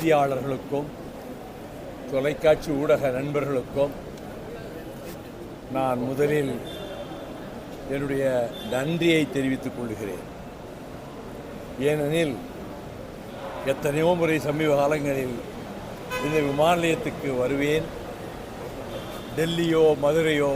செய்தியாளர்களுக்கும் தொலைக்காட்சி ஊடக நண்பர்களுக்கும் நான் முதலில் என்னுடைய நன்றியை தெரிவித்துக் கொள்கிறேன். ஏனெனில் எத்தனையோ முறை சமீப காலங்களில் இந்த விமான நிலையத்துக்கு வருவேன். டெல்லியோ மதுரையோ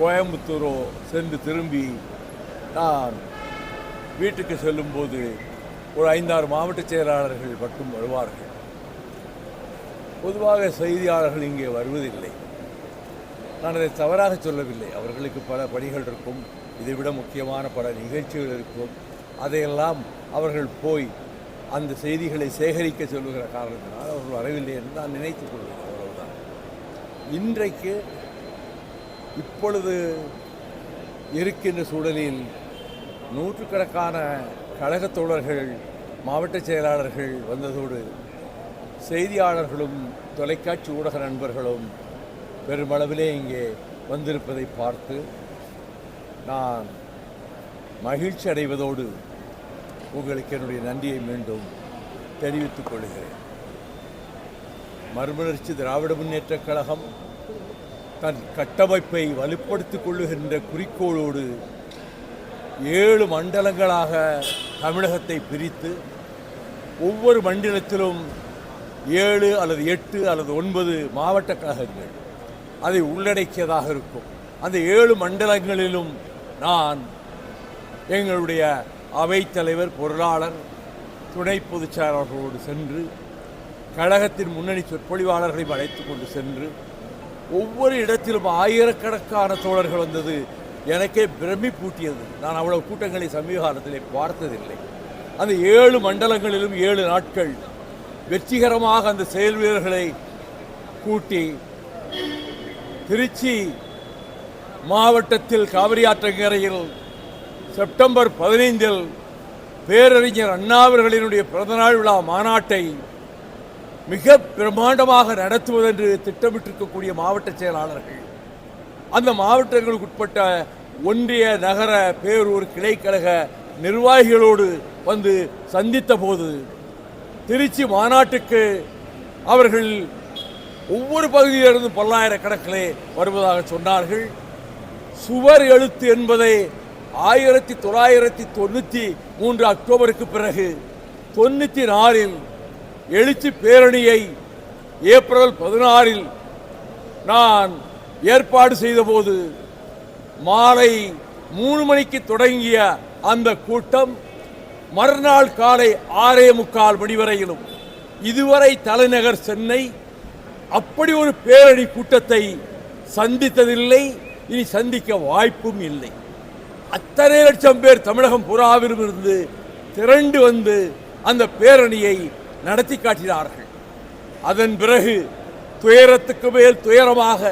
கோயம்புத்தூரோ சென்று திரும்பி நான் வீட்டுக்கு செல்லும்போது ஒரு ஐந்தாறு மாவட்ட செயலாளர்கள் மட்டும் வருவார்கள். பொதுவாக செய்தியாளர்கள் இங்கே வருவதில்லை. நான் அதை தவறாக சொல்லவில்லை. அவர்களுக்கு பல பணிகள் இருக்கும். இதைவிட முக்கியமான பல நிகழ்ச்சிகள் இருக்கும். அதையெல்லாம் அவர்கள் போய் அந்த செய்திகளை சேகரிக்க சொல்லுகிற காரணத்தினால் அவர்கள் வரவில்லை என்று நான் நினைத்துக் கொள்வேன் அவ்வளவுதான். இன்றைக்கு இப்பொழுது இருக்கின்ற சூழலில் நூற்றுக்கணக்கான கழகத் தோழர்கள் மாவட்ட செயலாளர்கள் வந்ததோடு செய்தியாளர்களும் தொலைக்காட்சி ஊடக நண்பர்களும் பெருமளவிலே இங்கே வந்திருப்பதை பார்த்து நான் மகிழ்ச்சி அடைவதோடு உங்களுக்கு என்னுடைய நன்றியை மீண்டும் தெரிவித்துக் கொள்கிறேன். மறுமலர்ச்சி திராவிட முன்னேற்றக் கழகம் தன் கட்டமைப்பை வலுப்படுத்திக் கொள்ளுகின்ற குறிக்கோளோடு ஏழு மண்டலங்களாக தமிழகத்தை பிரித்து ஒவ்வொரு மண்டலத்திலும் ஏழு அல்லது எட்டு அல்லது ஒன்பது மாவட்ட கழகங்கள் அதை உள்ளடக்கியதாக இருக்கும். அந்த ஏழு மண்டலங்களிலும் நான் எங்களுடைய அவைத்தலைவர் பொருளாளர் துணை பொதுச் செயலாளர்களோடு சென்று கழகத்தின் முன்னணி சொற்பொழிவாளர்களையும் அழைத்து கொண்டு சென்று ஒவ்வொரு இடத்திலும் ஆயிரக்கணக்கான தோழர்கள் வந்தது எனக்கே பிரமிப்பூட்டியது நான் அவ்வளவு கூட்டங்களை சமீப காலத்திலே பார்த்ததில்லை. அந்த ஏழு மண்டலங்களிலும் ஏழு நாட்கள் வெற்றிகரமாக அந்த செயல் வீரர்களை கூட்டி திருச்சி மாவட்டத்தில் காவிரியாற்றங்கரையில் செப்டம்பர் பதினைந்தில் பேரறிஞர் அண்ணாவர்களினுடைய பிறந்தநாள் விழா மாநாட்டை மிக பிரம்மாண்டமாக நடத்துவதென்று திட்டமிட்டிருக்கக்கூடிய மாவட்ட செயலாளர்கள். அந்த மாவட்டங்களுக்கு உட்பட்ட ஒன்றிய நகர பேரூர் கிளைக்கழக நிர்வாகிகளோடு வந்து சந்தித்த போது திருச்சி மாநாட்டுக்கு அவர்கள் ஒவ்வொரு பகுதியிலிருந்து பல்லாயிரக்கணக்கிலே வருவதாக சொன்னார்கள். சுவர் எழுத்து என்பதை ஆயிரத்தி தொள்ளாயிரத்தி தொண்ணூற்றி மூன்று அக்டோபருக்கு பிறகு தொண்ணூற்றி நாலில் எழுச்சி பேரணியை ஏப்ரல் பதினாறில் நான் ஏற்பாடு செய்தபோது மாலை மூணு மணிக்கு தொடங்கிய அந்த கூட்டம் மறுநாள் காலை ஆறே முக்கால் மணி வரையிலும் இதுவரை தலைநகர் சென்னை அப்படி ஒரு பேரணி கூட்டத்தை சந்தித்ததில்லை இனி சந்திக்க வாய்ப்பும் இல்லை. அத்தனை லட்சம் பேர் தமிழகம் புறாவிலும் இருந்து திரண்டு வந்து அந்த பேரணியை நடத்தி காட்டினார்கள். அதன் பிறகு துயரத்துக்கு மேல் துயரமாக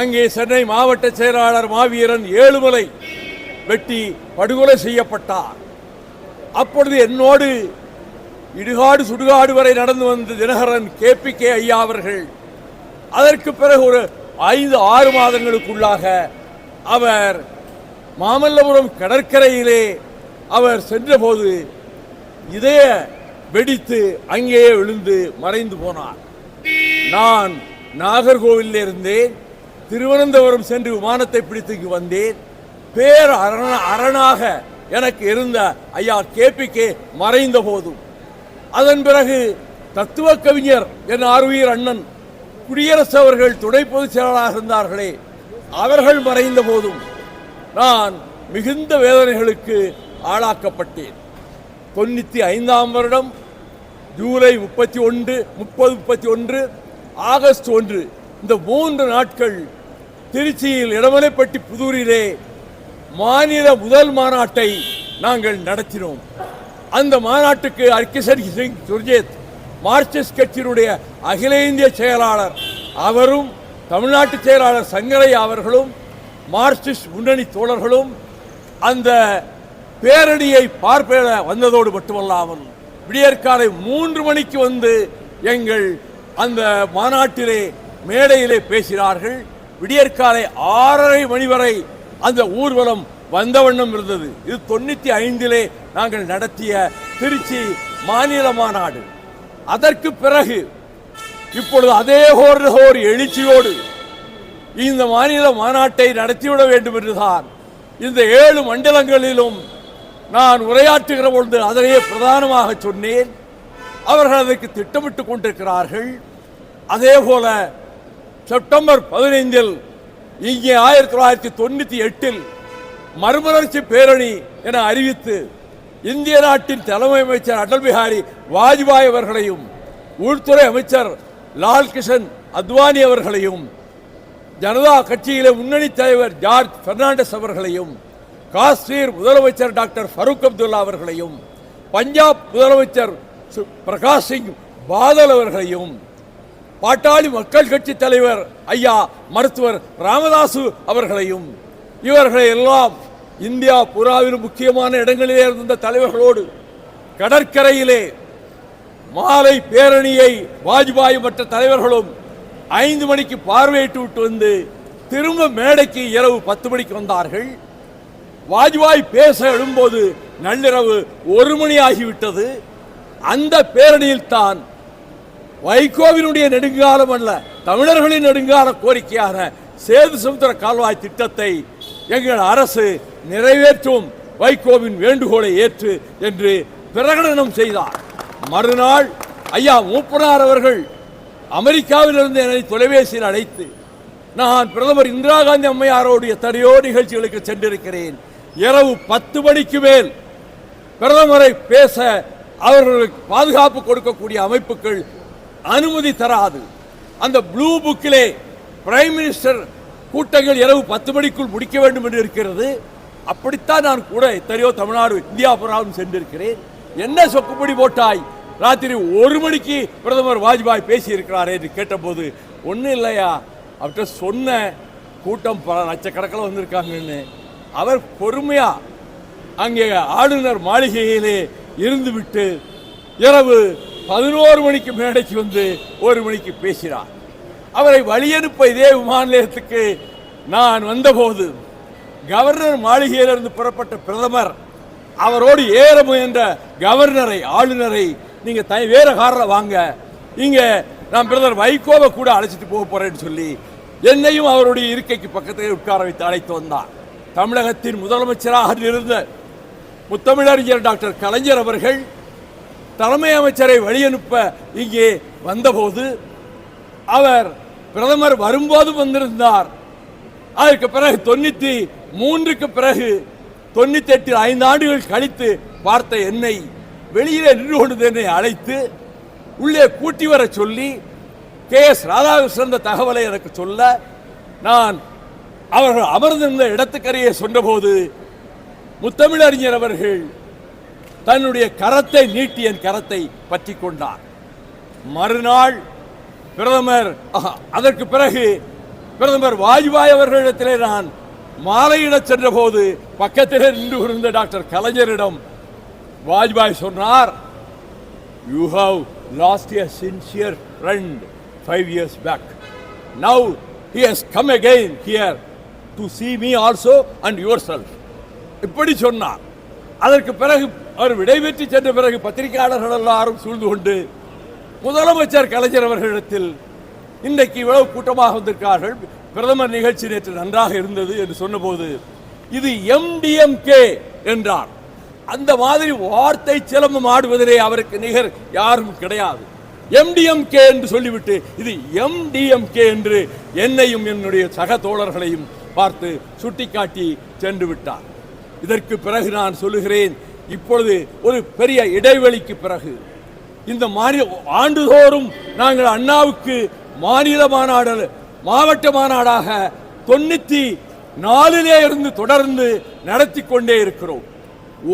அங்கே சென்னை மாவட்ட செயலாளர் மாவீரன் ஏழுமலை வெட்டி படுகொலை செய்யப்பட்டார். அப்பொழுது என்னோடு இடுகாடு சுடுகாடு வரை நடந்து வந்த தினகரன் கேபி கே ஐயா அவர்கள் அதற்கு பிறகு ஒரு ஐந்து ஆறு மாதங்களுக்குள்ளாக அவர் மாமல்லபுரம் கடற்கரையிலே அவர் சென்றபோது இதய வெடித்து அங்கேயே விழுந்து மறைந்து போனார். நான் நாகர்கோவிலில் இருந்தேன் திருவனந்தபுரம் சென்று விமானத்தை பிடித்து வந்தேன். பேர் அரண அரணாக எனக்கு இருந்த ஐயா கேபிகே மறைந்த போதும். அதன் பிறகு தத்துவ கவிஞர் என் ஆர்வியர் அண்ணன் குடியரசு அவர்கள் துணை பொதுச் செயலாளராக இருந்தார்களே அவர்கள் மறைந்த போதும் நான் மிகுந்த வேதனைகளுக்கு ஆளாக்கப்பட்டேன். தொண்ணூற்றி ஐந்தாம் வருடம் ஜூலை முப்பத்தி ஒன்று முப்பது முப்பத்தி ஒன்று ஆகஸ்ட் ஒன்று இந்த மூன்று நாட்கள் திருச்சியில் இடமலைப்பட்டி புதூரிலே மாநில முதல் மாநாட்டை நாங்கள் நடத்தினோம். அந்த மாநாட்டுக்கு அர்கிசன் சிங் சுர்ஜேத் மார்க்சிஸ்ட் கட்சியினுடைய அகில இந்திய செயலாளர் அவரும் தமிழ்நாட்டு செயலாளர் சங்கரையா அவர்களும் மார்க்சிஸ்ட் முன்னணி தோழர்களும் அந்த பேரணியை பார்ப்பட வந்ததோடு மட்டுமல்லாமல் விடியற்காலை மூன்று மணிக்கு வந்து எங்கள் அந்த மாநாட்டிலே மேடையிலே பேசினார்கள். விடியற்காலை ஆறரை மணி வரை அந்த ஊர்வலம் வந்த வண்ணம் இருந்தது. இது தொண்ணூத்தி ஐந்திலே நாங்கள் நடத்திய திருச்சி மாநில மாநாடு. அதற்கு பிறகு இப்பொழுது அதே ஒரு ஒரு எழுச்சியோடு இந்த மாநில மாநாட்டை நடத்திவிட வேண்டும் என்றுதான் இந்த ஏழு மண்டலங்களிலும் நான் உரையாற்றுகிற பொழுது அதனையே பிரதானமாக சொன்னேன். அவர்கள் அதற்கு திட்டமிட்டுக் கொண்டிருக்கிறார்கள். அதே போல செப்டம்பர் பதினைந்தில் இங்கே ஆயிரத்தி தொள்ளாயிரத்தி தொண்ணூற்றி எட்டில் மறுமலர்ச்சி பேரணி என அறிவித்து இந்திய நாட்டின் தலைமை அமைச்சர் அடல் பிஹாரி வாஜ்பாய் அவர்களையும் உள்துறை அமைச்சர் லால் கிஷன் அத்வானி அவர்களையும் ஜனதா கட்சியிலே முன்னணி தலைவர் ஜார்ஜ் பெர்னாண்டஸ் அவர்களையும் காஷ்மீர் முதலமைச்சர் டாக்டர் ஃபரூக் அப்துல்லா அவர்களையும் பஞ்சாப் முதலமைச்சர் சு- பிரகாஷ் சிங் பாதல் அவர்களையும் பாட்டாளி மக்கள் கட்சி தலைவர் ஐயா மருத்துவர் ராமதாசு அவர்களையும் இவர்களை எல்லாம் இந்தியா புறாவிலும் முக்கியமான இடங்களிலே இருந்த தலைவர்களோடு கடற்கரையிலே மாலை பேரணியை வாஜ்பாய் மற்ற தலைவர்களும் ஐந்து மணிக்கு பார்வையிட்டு விட்டு வந்து திரும்ப மேடைக்கு இரவு பத்து மணிக்கு வந்தார்கள். வாஜ்பாய் பேச எழும்போது நள்ளிரவு ஒரு மணி ஆகிவிட்டது. அந்த பேரணியில் தான் வைகோவினுடைய நெடுங்காலம் அல்ல தமிழர்களின் நெடுங்கால கோரிக்கையான சேது சமுத்திர கால்வாய் திட்டத்தை எங்கள் அரசு நிறைவேற்றும் வைகோவின் வேண்டுகோளை ஏற்று என்று பிரகடனம் செய்தார். மறுநாள் ஐயா மூப்பனார் அவர்கள் அமெரிக்காவிலிருந்து என்னை தொலைபேசியில் அழைத்து நான் பிரதமர் இந்திரா காந்தி அம்மையாரோடைய தடையோ நிகழ்ச்சிகளுக்கு சென்றிருக்கிறேன். இரவு பத்து மணிக்கு மேல் பிரதமரை பேச அவர்களுக்கு பாதுகாப்பு கொடுக்கக்கூடிய அமைப்புகள் அனுமதி தராது. அந்த ப்ளூ புக்கிலே பிரைம் மினிஸ்டர் கூட்டங்கள் இரவு பத்து மணிக்குள் முடிக்க வேண்டும் என்று இருக்கிறது. அப்படித்தான் நான் கூட எத்தனையோ தமிழ்நாடு இந்தியா புறாவும் சென்றிருக்கிறேன். என்ன சொக்குப்படி போட்டாய்? ராத்திரி ஒரு மணிக்கு பிரதமர் வாஜ்பாய் பேசியிருக்கிறாரே என்று கேட்டபோது ஒன்றும் இல்லையா? அவர்கிட்ட சொன்ன கூட்டம் பல லட்சக்கணக்கில் வந்திருக்காங்கன்னு. அவர் பொறுமையாக அங்கே ஆளுநர் மாளிகையிலே இருந்துவிட்டு இரவு பதினோரு மணிக்கு மேடைக்கு வந்து ஒரு மணிக்கு பேசினார். அவரை வழியனுப்ப இதே விமான நிலையத்துக்கு நான் வந்தபோது கவர்னர் மாளிகையிலிருந்து புறப்பட்ட பிரதமர் அவரோடு ஏற முயன்ற கவர்னரை ஆளுநரை நீங்க தை வேற காரில் வாங்க. இங்க நான் பிரதமர் வைகோவை கூட அழைச்சிட்டு போக போறேன்னு சொல்லி என்னையும் அவருடைய இருக்கைக்கு பக்கத்தில் உட்கார வைத்து அழைத்து வந்தார். தமிழகத்தின் முதலமைச்சராக இருந்த முத்தமிழறிஞர் டாக்டர் கலைஞர் அவர்கள் தலைமை அமைச்சரை வழியனுப்ப இங்கே வந்தபோது அவர் பிரதமர் வரும்போது வந்திருந்தார். அதற்கு பிறகு தொண்ணூத்தி மூன்றுக்கு பிறகு தொண்ணூத்தி எட்டில் ஐந்து ஆண்டுகள் கழித்து பார்த்த என்னை வெளியிலே நின்று கொண்டு என்னை அழைத்து உள்ளே கூட்டி வர சொல்லி கே எஸ் ராதாகிருஷ்ணன் தகவலை எனக்கு சொல்ல நான் அவர்கள் அமர்ந்திருந்த இடத்துக்கரையே சொன்னபோது முத்தமிழறிஞர் அவர்கள் தன்னுடைய கரத்தை நீட்டி என் கரத்தை பற்றி கொண்டார். மறுநாள் பிரதமர் அதற்கு பிறகு பிரதமர் வாஜ்பாய் அவர்களிடத்திலே நான் மாலையிடச் சென்றபோது பக்கத்திலே நின்று கொண்டிருந்த டாக்டர் கலைஞரிடம் வாஜ்பாய் சொன்னார் you have lost your sincere friend five years back now he has come again here to see me also and yourself இப்படி சொன்னார். அதற்கு பிறகு அவர் விடைபெற்று சென்ற பிறகு பத்திரிகையாளர்கள் எல்லாரும் சூழ்ந்து கொண்டு முதலமைச்சர் கலைஞர் அவர்களிடத்தில் இன்றைக்கு இவ்வளவு கூட்டமாக வந்திருக்கார்கள் பிரதமர் நிகழ்ச்சி நேற்று நன்றாக இருந்தது என்று சொன்னபோது இது எம்டிஎம்கே என்றார். அந்த மாதிரி வார்த்தை சிலம்பம் ஆடுவதிலே அவருக்கு நிகர் யாரும் கிடையாது. எம்டிஎம்கே என்று சொல்லிவிட்டு இது எம்டிஎம்கே என்று என்னையும் என்னுடைய சக தோழர்களையும் பார்த்து சுட்டிக்காட்டி சென்று விட்டார். இதற்கு பிறகு நான் சொல்லுகிறேன் இப்பொழுது ஒரு பெரிய இடைவெளிக்கு பிறகு இந்த மாநில ஆண்டுதோறும் நாங்கள் அண்ணாவுக்கு மாநில மாநாடு மாவட்ட மாநாடாக தொண்ணூத்தி நாலிலே இருந்து தொடர்ந்து நடத்தி கொண்டே இருக்கிறோம்.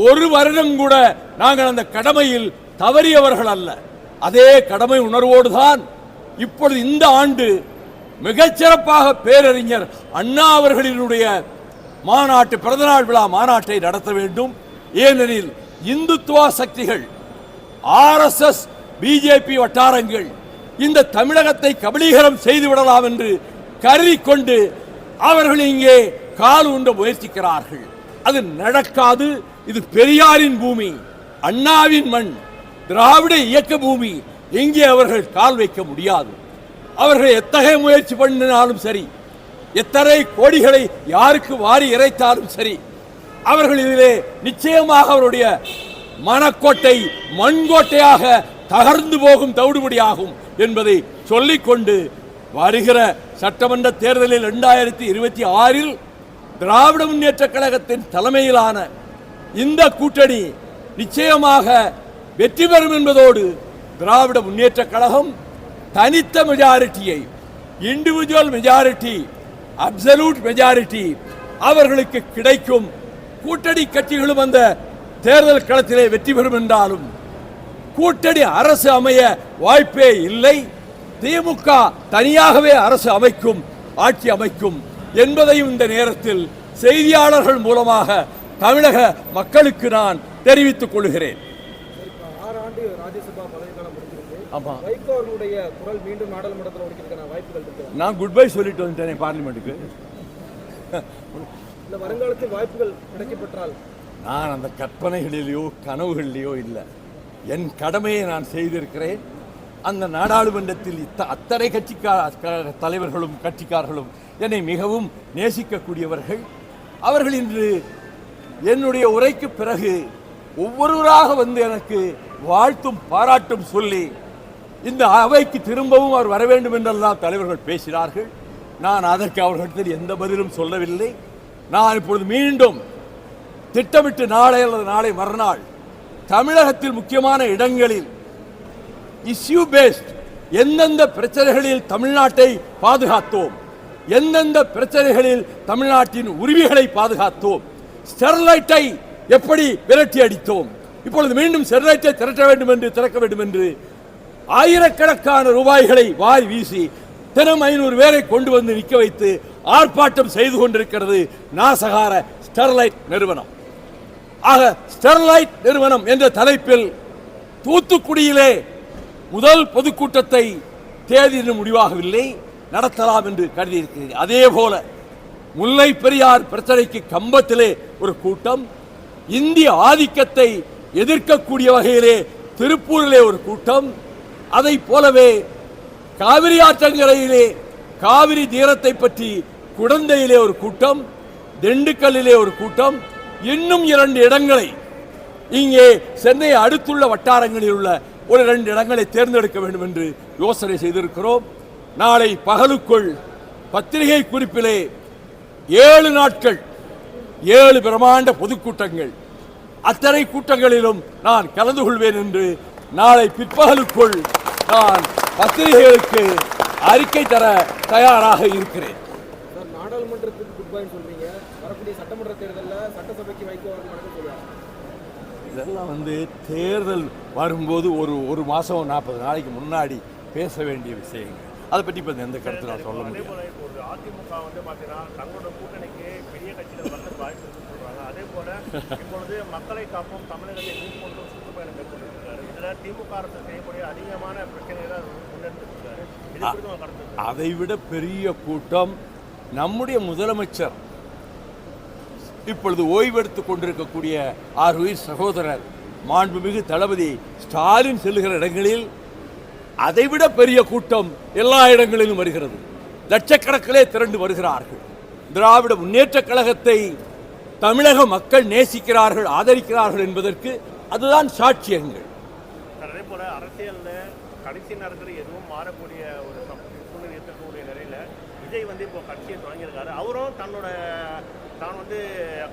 ஒரு வருடம் கூட நாங்கள் அந்த கடமையில் தவறியவர்கள் அல்ல. அதே கடமை உணர்வோடு தான் இப்பொழுது இந்த ஆண்டு மிகச்சிறப்பாக பேரறிஞர் அண்ணா அவர்களினுடைய மாநாட்டு பிறந்தநாள் விழா மாநாட்டை நடத்த வேண்டும். ஏனெனில் இந்துத்துவா சக்திகள் ஆர்எஸ்எஸ் பிஜேபி வட்டாரங்கள் இந்த தமிழகத்தை கபலீகரம் செய்து விடலாம் என்று கருதி கொண்டு அவர்கள் இங்கே கால் உண்ட முயற்சிக்கிறார்கள். அது நடக்காது. இது பெரியாரின் பூமி அண்ணாவின் மண் திராவிட இயக்க பூமி. இங்கே அவர்கள் கால் வைக்க முடியாது. அவர்கள் எத்தகைய முயற்சி பண்ணினாலும் சரி எத்தனை கோடிகளை யாருக்கு வாரி இறைத்தாலும் சரி அவர்கள் இதிலே நிச்சயமாக அவருடைய மனக்கோட்டை மண்கோட்டையாக தகர்ந்து போகும் தவிடுபடியாகும் என்பதை சொல்லிக்கொண்டு வருகிற சட்டமன்ற தேர்தலில் இரண்டாயிரத்தி இருபத்தி ஆறில் திராவிட முன்னேற்றக் கழகத்தின் தலைமையிலான இந்த கூட்டணி நிச்சயமாக வெற்றி பெறும் என்பதோடு திராவிட முன்னேற்றக் கழகம் தனித்த மெஜாரிட்டியை இண்டிவிஜுவல் மெஜாரிட்டி அப்சல்யூட் மெஜாரிட்டி அவர்களுக்கு கிடைக்கும் கூட்டணி கட்சிகளும் அந்த தேர்தல் களத்திலே வெற்றி பெறும் என்றாலும் கூட்டணி அரசு அமைய வாய்ப்பே இல்லை. திமுக தனியாகவே அரசு அமைக்கும் ஆட்சி அமைக்கும் என்பதையும் இந்த நேரத்தில் செய்தியாளர்கள் மூலமாக தமிழக மக்களுக்கு நான் தெரிவித்துக் கொள்கிறேன். நான் குட் பை சொல்லிட்டு வந்துட்டேனே பார்லிமெண்ட்டுக்கு இந்த வருங்காலத்தில் வாய்ப்புகள் கிடைக்கப்பட்டால் நான் அந்த கற்பனைகளிலேயோ கனவுகளிலேயோ இல்லை. என் கடமையை நான் செய்திருக்கிறேன். அந்த நாடாளுமன்றத்தில் இத்த அத்தனை கட்சிக்கார தலைவர்களும் கட்சிக்காரர்களும் என்னை மிகவும் நேசிக்கக்கூடியவர்கள். அவர்கள் இன்று என்னுடைய உரைக்கு பிறகு ஒவ்வொருவராக வந்து எனக்கு வாழ்த்தும் பாராட்டும் சொல்லி இந்த அவைக்கு திரும்பவும் அவர் வர வேண்டும் என்றெல்லாம் தலைவர்கள் பேசினார்கள். நான் அதற்கு அவர்களிடத்தில் எந்த பதிலும் சொல்லவில்லை. நான் இப்பொழுது மீண்டும் திட்டமிட்டு நாளை அல்லது நாளை மறுநாள் தமிழகத்தில் முக்கியமான இடங்களில் இஸ்யூ பேஸ்ட் எந்தெந்த பிரச்சனைகளில் தமிழ்நாட்டை பாதுகாத்தோம் எந்தெந்த பிரச்சனைகளில் தமிழ்நாட்டின் உரிமைகளை பாதுகாத்தோம் ஸ்டெர்லைட்டை எப்படி விரட்டி அடித்தோம் இப்பொழுது மீண்டும் ஸ்டெர்லைட்டை திரட்ட வேண்டும் என்று திறக்க வேண்டும் என்று ஆயிரக்கணக்கான ரூபாய்களை வாரி வீசி தினம் ஐநூறு பேரை கொண்டு வந்து நிற்க வைத்து ஆர்ப்பாட்டம் செய்து கொண்டிருக்கிறது நாசகார ஸ்டெர்லைட் நிறுவனம். ஆக ஸ்டெர்லைட் நிறுவனம் என்ற தலைப்பில் தூத்துக்குடியிலே முதல் பொதுக்கூட்டத்தை தேதி முடிவாகவில்லை நடத்தலாம் என்று கருதியிருக்கிறேன் அதே போல முல்லை பெரியார் பிரச்சனைக்கு கம்பத்திலே ஒரு கூட்டம் இந்திய ஆதிக்கத்தை எதிர்க்கக்கூடிய வகையிலே திருப்பூரிலே ஒரு கூட்டம் அதைப் போலவே காவிரி ஆற்றங்கரையிலே காவிரி தீரத்தை பற்றி குடந்தையிலே ஒரு கூட்டம் திண்டுக்கல்லிலே ஒரு கூட்டம் இன்னும் இரண்டு இடங்களை இங்கே சென்னை அடுத்துள்ள வட்டாரங்களில் உள்ள ஒரு இரண்டு இடங்களை தேர்ந்தெடுக்க வேண்டும் என்று யோசனை செய்திருக்கிறோம். நாளை பகலுக்குள் பத்திரிகை குறிப்பிலே ஏழு நாட்கள் ஏழு பிரமாண்ட பொதுக்கூட்டங்கள். அத்தனை கூட்டங்களிலும் நான் கலந்து கொள்வேன் என்று நாளை பிற்பகலுக்குள் நான் பத்திரிகைகளுக்கு அறிக்கை தர தயாராக இருக்கிறேன். சார் நாடாளுமன்றத்துக்கு குட் பைன்னு சொல்றீங்க. வரக்கூடிய சட்டமன்ற தேர்தலில் சட்டசபைக்கு வைகோ அவர்கள் நடக்கும் சொல்லுவாங்க இதெல்லாம் வந்து தேர்தல் வரும்போது ஒரு ஒரு மாதம் நாற்பது நாளைக்கு முன்னாடி பேச வேண்டிய விஷயங்கள். அதை பற்றி இப்போ எந்த கருத்து நான் சொல்ல ஒரு அதிமுக வந்து பார்த்தீங்கன்னா தங்களோட கூட்டணிக்கு பெரிய வந்து வாய்ப்பு இருக்குன்னு சொல்றாங்க அதே போல இப்பொழுது மக்களை காப்போம் தமிழகத்தை மீட்கொண்டு சுற்றுப்பயணம் மேற்கொண்டிருக்காரு இதுல திமுக அரசு செய்யக்கூடிய அதிகமான பிரச்சனைகளை? அதை விட பெரிய கூட்டம் நம்முடைய முதலமைச்சர் இப்பொழுது ஓய்வெடுத்துக் கொண்டிருக்கக்கூடிய ஆறு உயிர் சகோதரர் மாண்புமிகு தளபதி ஸ்டாலின் செல்லுகிற இடங்களில் அதைவிட பெரிய கூட்டம் எல்லா இடங்களிலும் வருகிறது. லட்சக்கணக்கிலே திரண்டு வருகிறார்கள். திராவிட முன்னேற்றக் கழகத்தை தமிழக மக்கள் நேசிக்கிறார்கள் ஆதரிக்கிறார்கள் என்பதற்கு அதுதான் சாட்சியங்கள் அதே போல அரசியல்ல கடைசி நேரத்தில் எதுவும் மாறக்கூடிய ஒரு சூழ்நிலை இருக்கக்கூடிய நிலையில விஜய் வந்து இப்போ கட்சியை தொடங்கியிருக்காரு. அவரும் தன்னோட தான் வந்து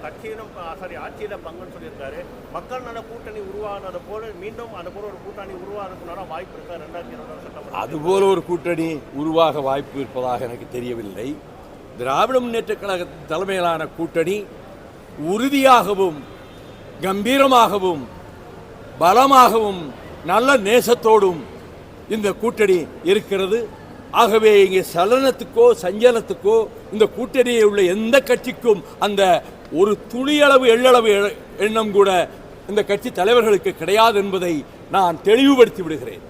கட்சியிலும் சாரி ஆட்சியில பங்குன்னு சொல்லியிருக்காரு. மக்கள் நல கூட்டணி உருவானது போல மீண்டும் அது போல ஒரு கூட்டணி உருவாகிறதுக்குனால வாய்ப்பு இருக்கா? ரெண்டாயிரத்தி இருபது சட்டமன்ற அதுபோல ஒரு கூட்டணி உருவாக வாய்ப்பு இருப்பதாக எனக்கு தெரியவில்லை. திராவிட முன்னேற்றக் கழக தலைமையிலான கூட்டணி உறுதியாகவும் கம்பீரமாகவும் பலமாகவும் நல்ல நேசத்தோடும் இந்த கூட்டணி இருக்கிறது. ஆகவே இங்கே சலனத்துக்கோ சஞ்சலத்துக்கோ இந்த கூட்டணியில் உள்ள எந்த கட்சிக்கும் அந்த ஒரு துளியளவு எள்ளளவு எண்ணம் கூட இந்த கட்சி தலைவர்களுக்கு கிடையாது என்பதை நான் தெளிவுபடுத்தி விடுகிறேன்.